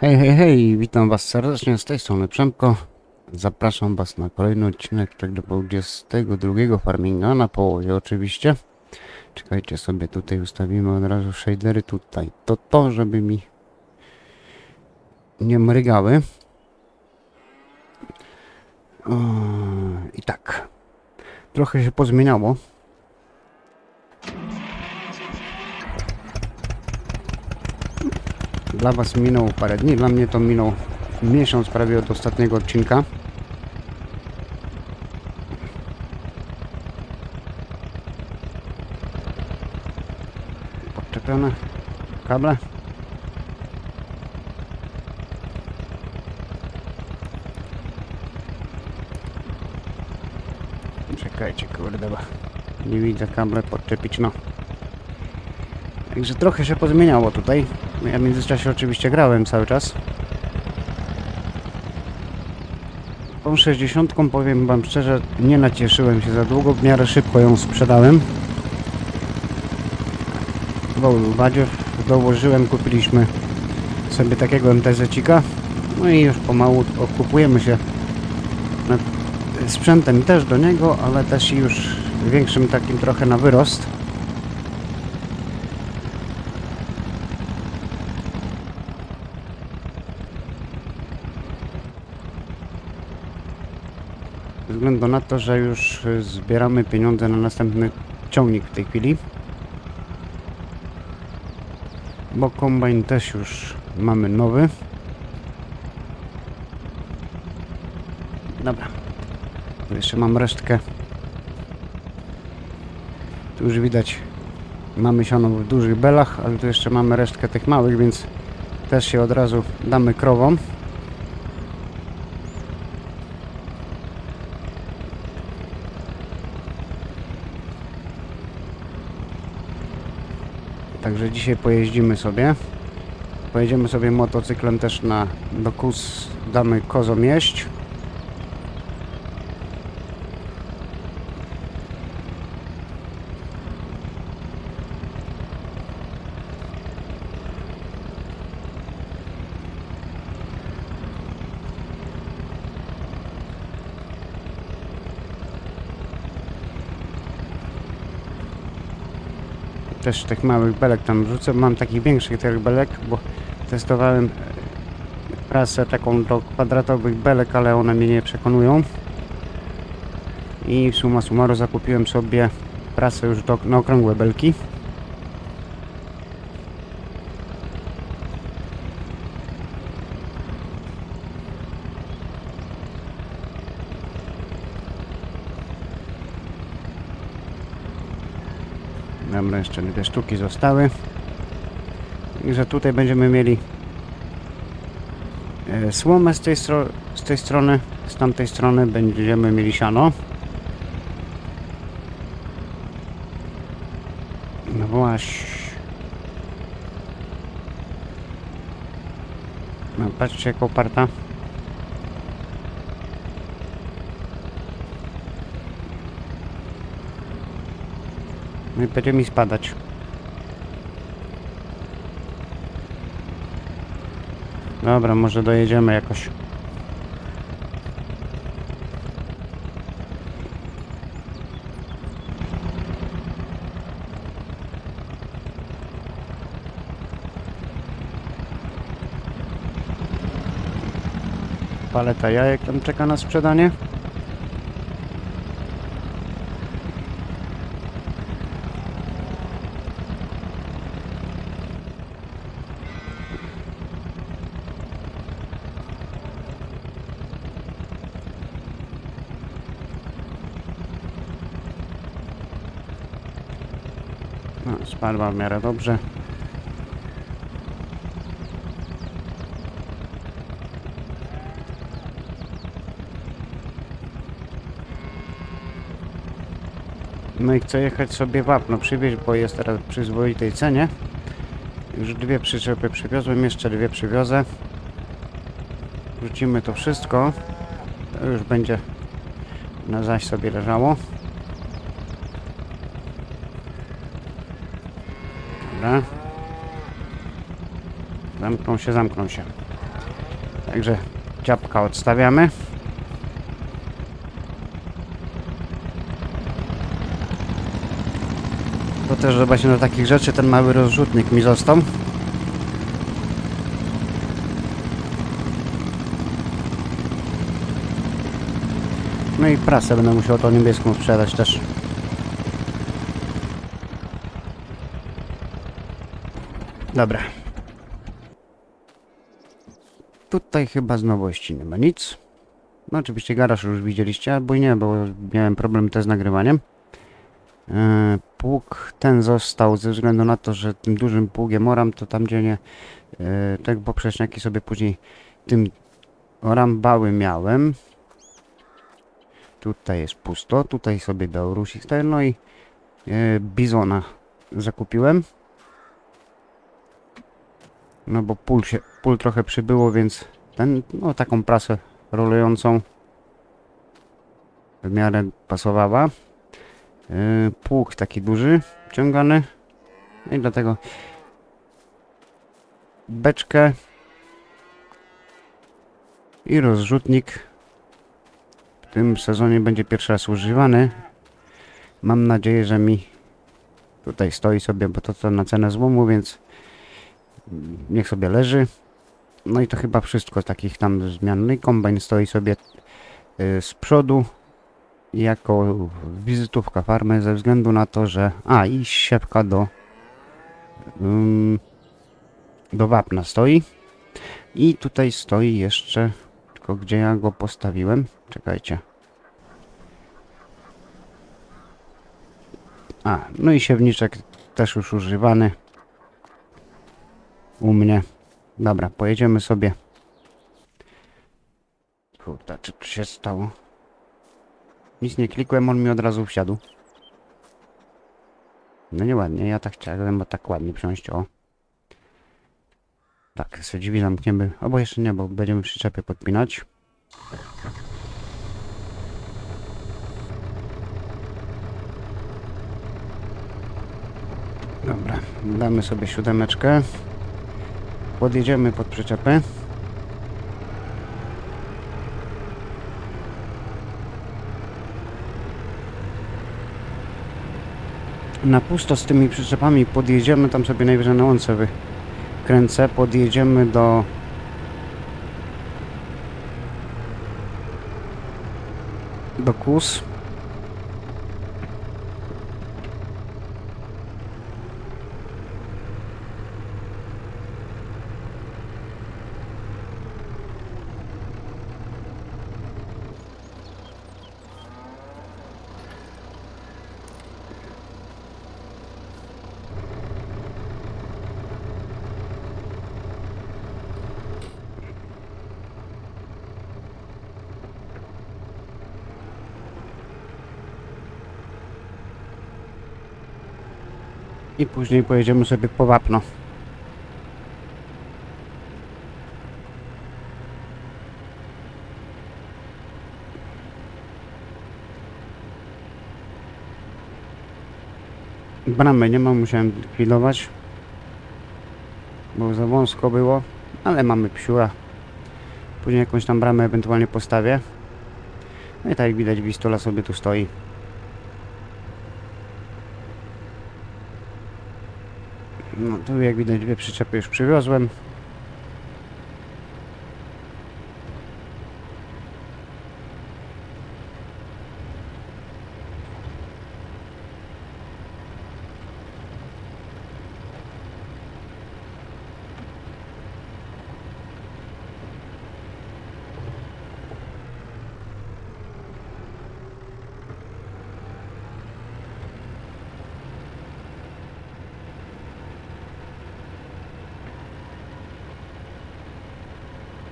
Hej, hej, hej, witam was serdecznie z tej strony Przemko. Zapraszam was na kolejny odcinek tego 22 farminga, na połowie oczywiście. Czekajcie sobie, tutaj ustawimy od razu shadery tutaj. To to, żeby mi nie mrygały. I tak, trochę się pozmieniało. Dla Was minął parę dni, dla mnie to minął miesiąc prawie od ostatniego odcinka. Podczepione kable. Czekajcie, kurde, nie widzę kable podczepić, no. Także trochę się pozmieniało tutaj. Ja w międzyczasie oczywiście grałem cały czas. Tą 60 powiem wam szczerze, nie nacieszyłem się za długo, w miarę szybko ją sprzedałem. W Badzie dołożyłem, kupiliśmy sobie takiego MTZ-cika. No i już pomału okupujemy się nad sprzętem też do niego, ale też już większym takim trochę na wyrost. Względu na to, że już zbieramy pieniądze na następny ciągnik w tej chwili. Bo kombajn też już mamy nowy. Dobra. Tu jeszcze mam resztkę. Tu już widać mamy siano w dużych belach, ale tu jeszcze mamy resztkę tych małych, więc też się od razu damy krowom. Także dzisiaj pojeździmy sobie. Pojedziemy sobie motocyklem też na do Kus, damy kozom też tych małych belek tam wrzucę. Mam takich większych tych belek, bo testowałem prasę taką do kwadratowych belek, ale one mnie nie przekonują. I summa summarum zakupiłem sobie prasę już do, na okrągłe belki. Dobra, jeszcze dwie sztuki zostały. I że tutaj będziemy mieli e, słomę z tej, z tej strony, z tamtej strony będziemy mieli siano. No właśnie. No patrzcie jak oparta. No i będzie mi spadać. Dobra, może dojedziemy jakoś. Paleta jajek tam czeka na sprzedanie. No, spadła w miarę dobrze. No i chcę jechać sobie wapno przywieźć, bo jest teraz w przyzwoitej cenie. Już dwie przyczepy przywiozłem, jeszcze dwie przywiozę. Wrzucimy to wszystko. To już będzie na zaś sobie leżało. Dobra. Zamkną się, zamkną się. Także ciapka odstawiamy. To też właśnie do takich rzeczy ten mały rozrzutnik mi został. No i prasę będę musiał tą niebieską sprzedać też. Dobra. Tutaj chyba z nowości nie ma nic. No oczywiście garaż już widzieliście, albo nie, bo miałem problem też z nagrywaniem. E, Pług ten został ze względu na to, że tym dużym pługiem oram, to tam gdzie nie, te poprzeczniaki sobie później tym orambały miałem. Tutaj jest pusto, tutaj sobie Białorusik stoi, no i e, Bizona zakupiłem. No bo pól się, pól trochę przybyło, więc ten, no taką prasę rolującą w miarę pasowała. Yy, pług taki duży, ciągany. No i dlatego beczkę i rozrzutnik w tym sezonie będzie pierwszy raz używany. Mam nadzieję, że mi tutaj stoi sobie, bo to co na cenę złomu, więc niech sobie leży. No i to chyba wszystko takich tam zmian. No i kombajn stoi sobie y, z przodu jako wizytówka farmy ze względu na to, że... A, i siepka do... ym, do wapna stoi. I tutaj stoi jeszcze... Tylko gdzie ja go postawiłem? Czekajcie. A, no i siewniczek też już używany u mnie. Dobra, pojedziemy sobie. Kurde, czy tu się stało? Nic nie klikłem, on mi od razu wsiadł. No nieładnie, ja tak chciałem, bo tak ładnie wsiąść, o. Tak, sobie drzwi zamkniemy, albo jeszcze nie, bo będziemy przyczepy podpinać. Dobra, damy sobie siódemeczkę. Podjedziemy pod przyczepę. Na pusto z tymi przyczepami podjedziemy, tam sobie najwyżej na łące wykręcę, podjedziemy do... do Kus. I później pojedziemy sobie po wapno. Bramy nie ma, musiałem likwidować. Bo za wąsko było, ale mamy psiura. Później jakąś tam bramę ewentualnie postawię. No i tak jak widać, Wistola sobie tu stoi. No tu jak widać dwie przyczepy już przywiozłem.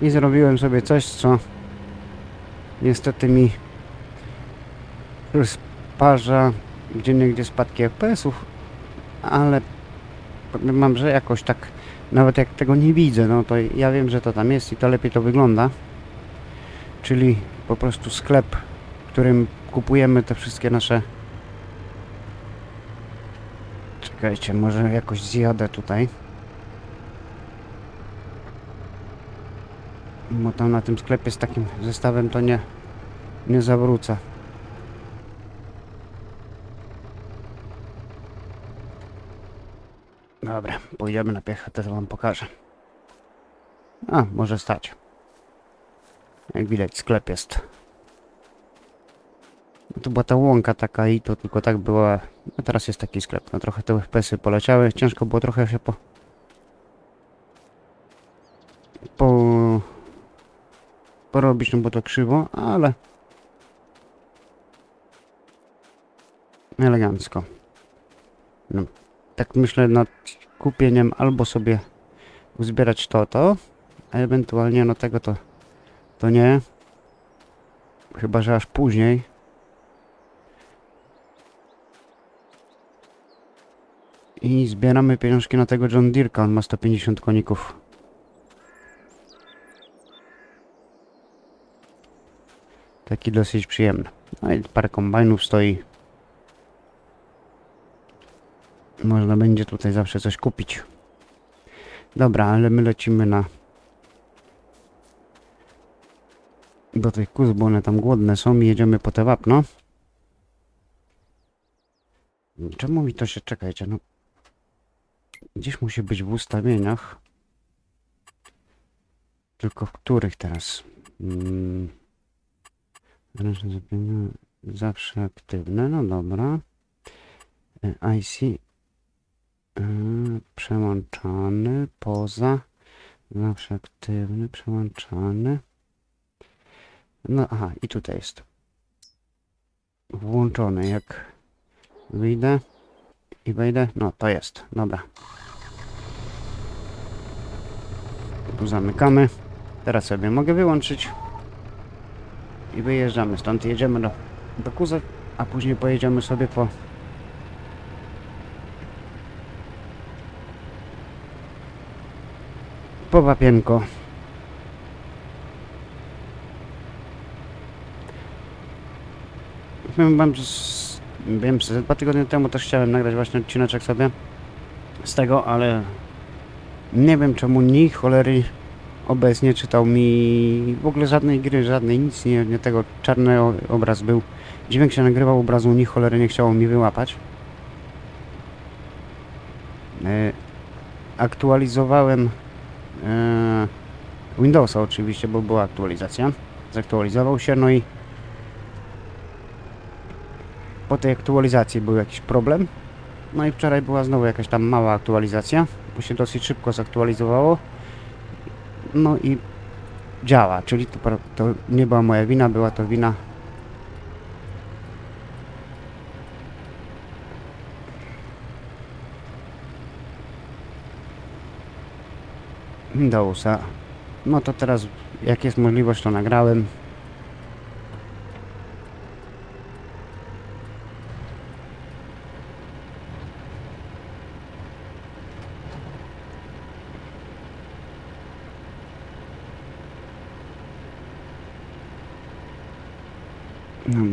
I zrobiłem sobie coś, co niestety mi sparza gdzie niegdzie spadki FPS-ów, ale wam, że jakoś tak, nawet jak tego nie widzę, no to ja wiem, że to tam jest i to lepiej to wygląda. Czyli po prostu sklep, w którym kupujemy te wszystkie nasze... Czekajcie, może jakoś zjadę tutaj. Bo tam na tym sklepie z takim zestawem to nie, nie zawrócę. Dobra, pójdziemy na piechotę, to wam pokażę. A, może stać. Jak widać, sklep jest. No to była ta łąka taka i to tylko tak była. No teraz jest taki sklep. No trochę te pesy poleciały. Ciężko było trochę się po... Po... Porobić, no bo to krzywo, ale... Elegancko. No, tak myślę nad kupieniem albo sobie uzbierać to, to, a ewentualnie no tego to, to nie. Chyba, że aż później. I zbieramy pieniążki na tego John Deerka, on ma 150 koników. Taki dosyć przyjemny. No i parę kombajnów stoi. Można będzie tutaj zawsze coś kupić. Dobra, ale my lecimy na... Do tych kóz, bo one tam głodne są i jedziemy po te wapno. Czemu mi to się... Czekajcie, no... Gdzieś musi być w ustawieniach. Tylko w których teraz? Mm. Ręczne zawsze aktywne, no dobra. E, IC e, przełączany, poza, zawsze aktywny, przełączany. No aha, i tutaj jest. Włączony, jak wyjdę i wejdę, no to jest, dobra. Tu zamykamy. Teraz sobie mogę wyłączyć. I wyjeżdżamy stąd. Jedziemy do, do Kuzek, a później pojedziemy sobie po... Po Wapienko. Z- wiem, że dwa tygodnie temu też chciałem nagrać właśnie odcineczek sobie z tego, ale nie wiem czemu ni cholery OBS nie czytał mi w ogóle żadnej gry, żadnej, nic nie, nie tego, czarny obraz był. Dźwięk się nagrywał, obrazu ni cholery nie chciało mi wyłapać. E, aktualizowałem e, Windowsa oczywiście, bo była aktualizacja. Zaktualizował się, no i po tej aktualizacji był jakiś problem. No i wczoraj była znowu jakaś tam mała aktualizacja, bo się dosyć szybko zaktualizowało. No i działa, czyli to, to nie była moja wina, była to wina Windowsa. No to teraz, jak jest możliwość, to nagrałem.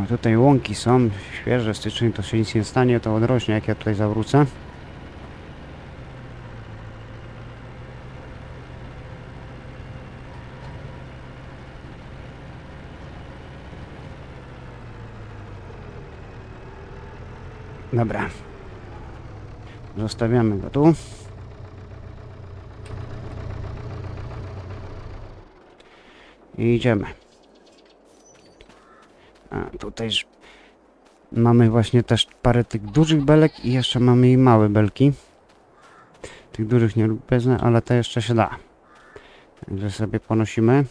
Tutaj łąki są, świeże, styczeń, to się nic nie stanie, to odrośnie, jak ja tutaj zawrócę. Dobra. Zostawiamy go tu. I idziemy. Tutaj mamy właśnie też parę tych dużych belek i jeszcze mamy i małe belki. Tych dużych nie lubię, ale to jeszcze się da. Także sobie ponosimy.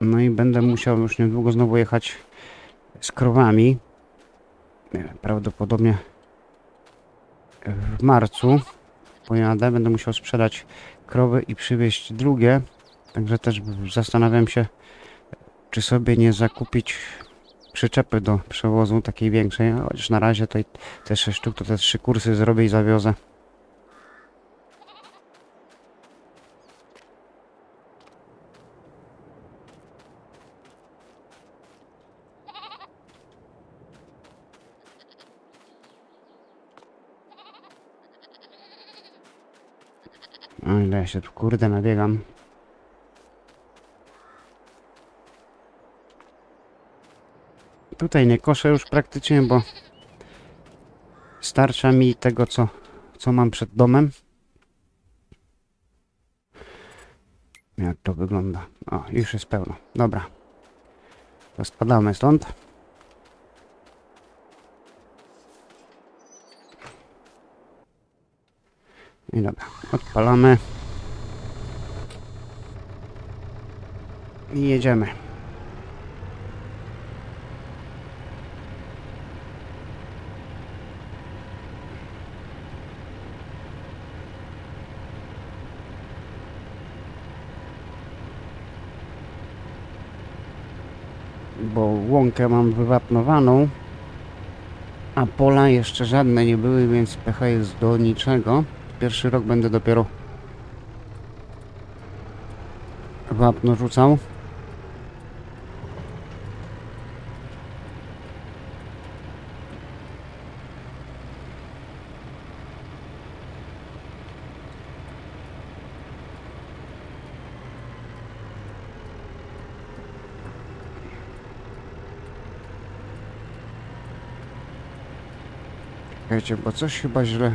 No i będę musiał już niedługo znowu jechać z krowami. Nie, Prawdopodobnie w marcu pojadę. Będę musiał sprzedać krowy i przywieźć drugie. Także też zastanawiam się, czy sobie nie zakupić przyczepy do przewozu takiej większej. a Chociaż na razie i te 6 sztuk, to te trzy kursy zrobię i zawiozę. O ile ja się tu kurde nabiegam. Tutaj nie koszę już praktycznie, bo starcza mi tego, co, co mam przed domem. Jak to wygląda? O, już jest pełno. Dobra. To spadamy stąd. I dobra, odpalamy. I jedziemy. Bo łąkę mam wywapnowaną, a pola jeszcze żadne nie były, więc pecha jest do niczego. Pierwszy rok będę dopiero wapno rzucał. Wiecie, bo coś chyba źle.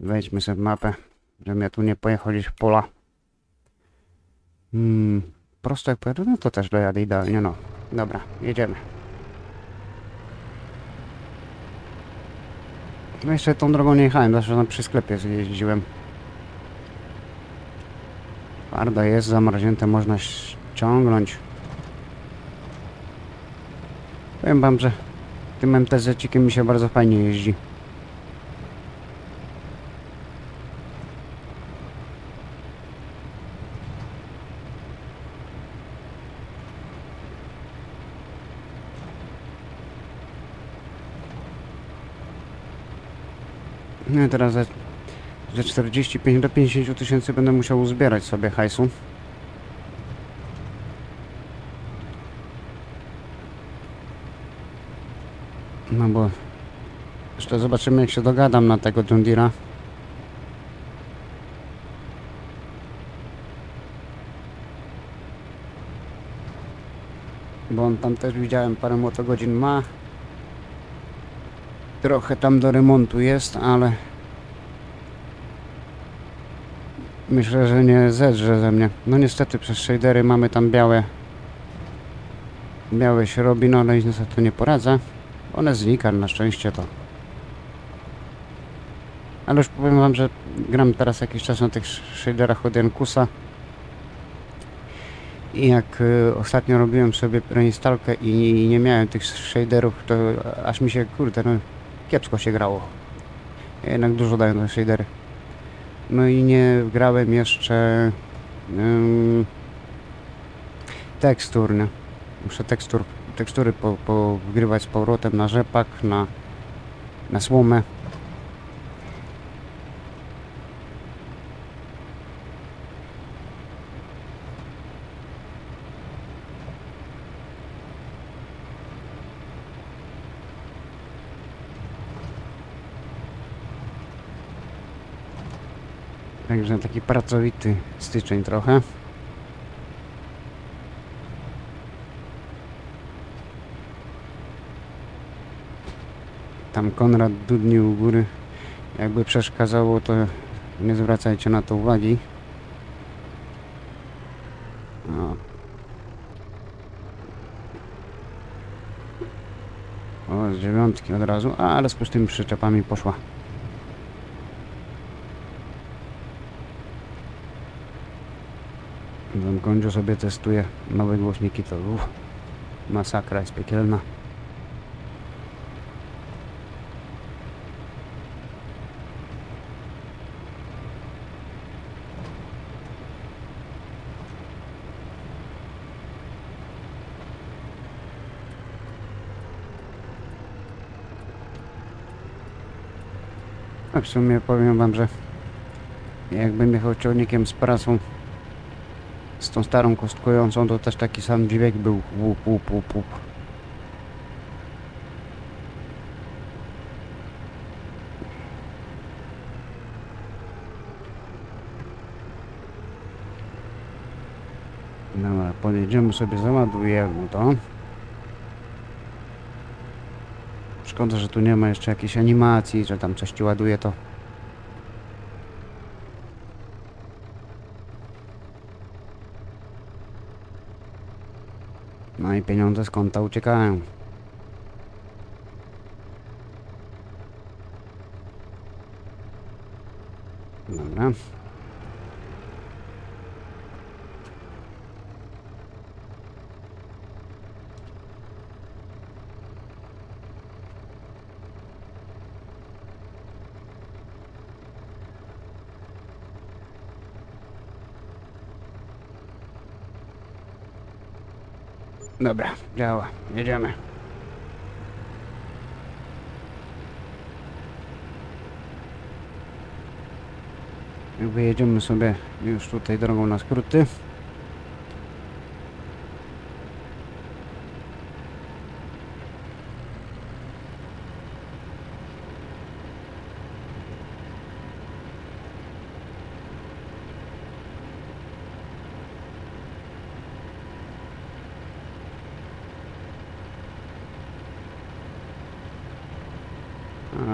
Wejdźmy sobie w mapę, żebym ja tu nie pojechał gdzieś w pola. Hmm, prosto jak pojadę, no to też dojadę idealnie, no. Dobra, jedziemy. No jeszcze tą drogą nie jechałem, zawsze tam przy sklepie jeździłem. Twarda jest, zamarznięte można ściągnąć. Powiem wam, że tym MTZ-cikiem mi się bardzo fajnie jeździ. No i teraz ze, ze 45 do 50 tysięcy będę musiał uzbierać sobie hajsu. No bo jeszcze zobaczymy jak się dogadam na tego Deere'a. Bo on tam też widziałem parę motogodzin ma. Trochę tam do remontu jest, ale myślę, że nie zedrze ze mnie. No niestety przez shadery mamy tam białe białe się robi, no ale niestety nie poradzę. One znika na szczęście to. Ale już powiem wam, że gram teraz jakiś czas na tych shaderach od Jankusa. I jak y, ostatnio robiłem sobie reinstalkę i, i nie miałem tych shaderów, to aż mi się, kurde, no kiepsko się grało. Jednak dużo dają te shadery. No i nie grałem jeszcze ym, tekstur, nie? Muszę tekstur, tekstury po, z powrotem na rzepak, na, na słomę. Także taki pracowity styczeń trochę. Tam Konrad dudnił u góry. Jakby przeszkadzało, to nie zwracajcie na to uwagi. O. O, z dziewiątki od razu, a, ale z pustymi przyczepami poszła. Gądziu sobie testuje nowe głośniki, to uff, masakra jest piekielna. w sumie powiem wam, że jakbym jechał ciągnikiem z prasą z tą starą kostkującą, to też taki sam dźwięk był łup, łup, łup, łup. Dobra, podjedziemy sobie, załadujemy to. Szkoda, że tu nie ma jeszcze jakiejś animacji, że tam coś ci ładuje to. No i pieniądze z konta uciekają. Dobra. Dobra, działa. Jedziemy. Wyjedziemy sobie już tutaj drogą na skróty.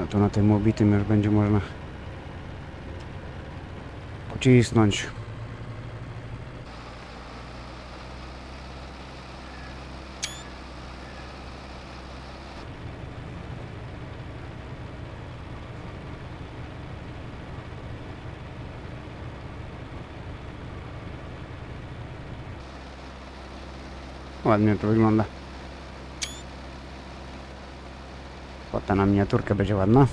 A to na tym obitym już będzie można pocisnąć. Ładnie to wygląda. Płata na miniaturkę będzie ładna.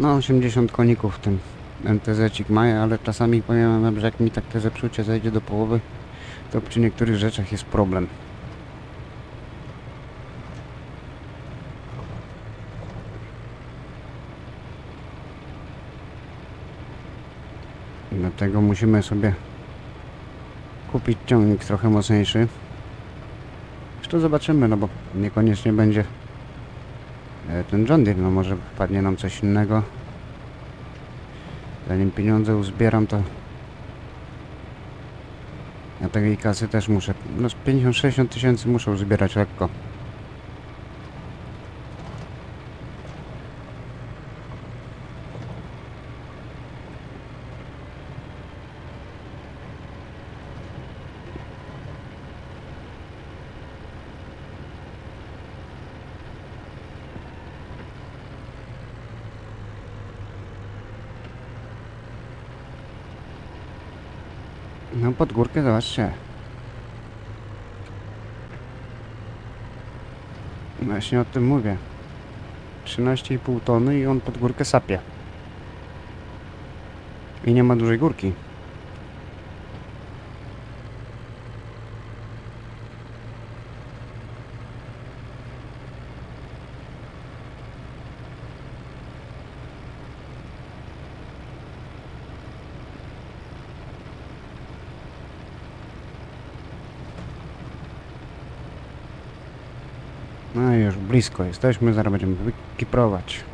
No 80 koników ten MTZ-cik ma, ale czasami powiem wam, że jak mi tak te zepsucie zejdzie do połowy, to przy niektórych rzeczach jest problem. Dlatego musimy sobie kupić ciągnik trochę mocniejszy. Jeszcze zobaczymy, no bo niekoniecznie będzie ten John Deere, no może padnie nam coś innego. Zanim pieniądze uzbieram, to ja takiej kasy też muszę, no z 50-60 tysięcy muszę uzbierać lekko. No pod górkę zobaczcie. Właśnie o tym mówię. 13,5 tony i on pod górkę sapie. I nie ma dużej górki. No i już blisko jesteśmy, zaraz będziemy wykiprować.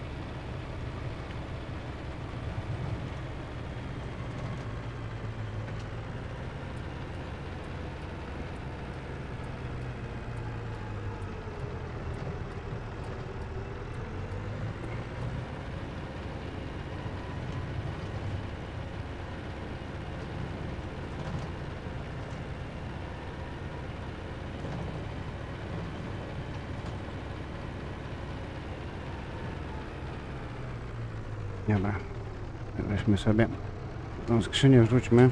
Weźmy sobie tą skrzynię, wrzućmy.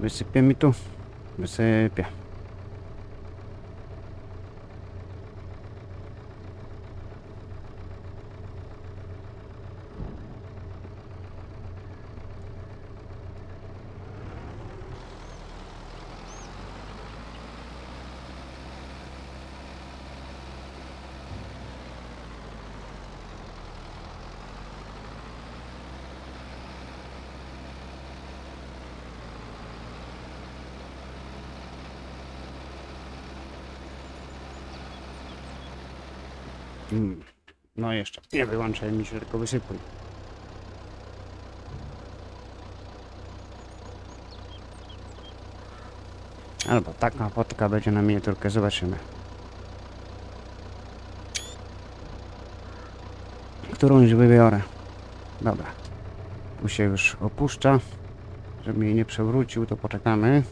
Wysypie mi tu? Wysypie. No jeszcze. Nie wyłączaj mi się, tylko wysypuj. Albo taka fotka będzie na miniaturkę, zobaczymy. Którąś wybiorę. Dobra. Tu się już opuszcza. Żeby jej nie przewrócił, to poczekamy.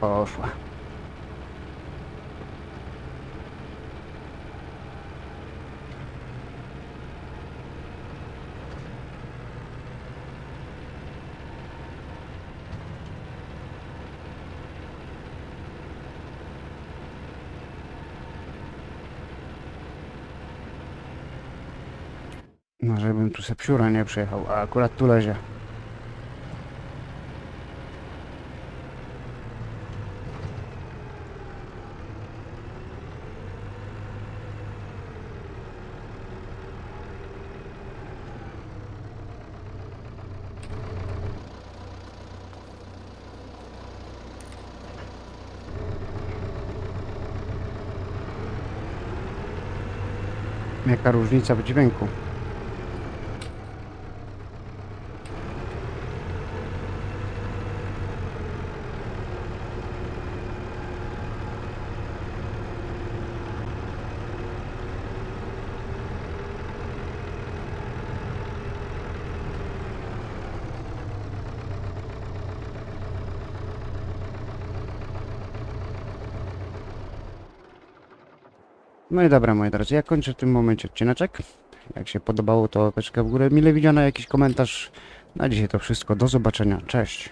Poszła. No, psiura nie przyjechał, a akurat tu lezie. Jaka różnica w dźwięku. No i dobra, moi drodzy, ja kończę w tym momencie odcineczek. Jak się podobało, to łapeczka w górę, mile widziana, jakiś komentarz. Na dzisiaj to wszystko, do zobaczenia, cześć.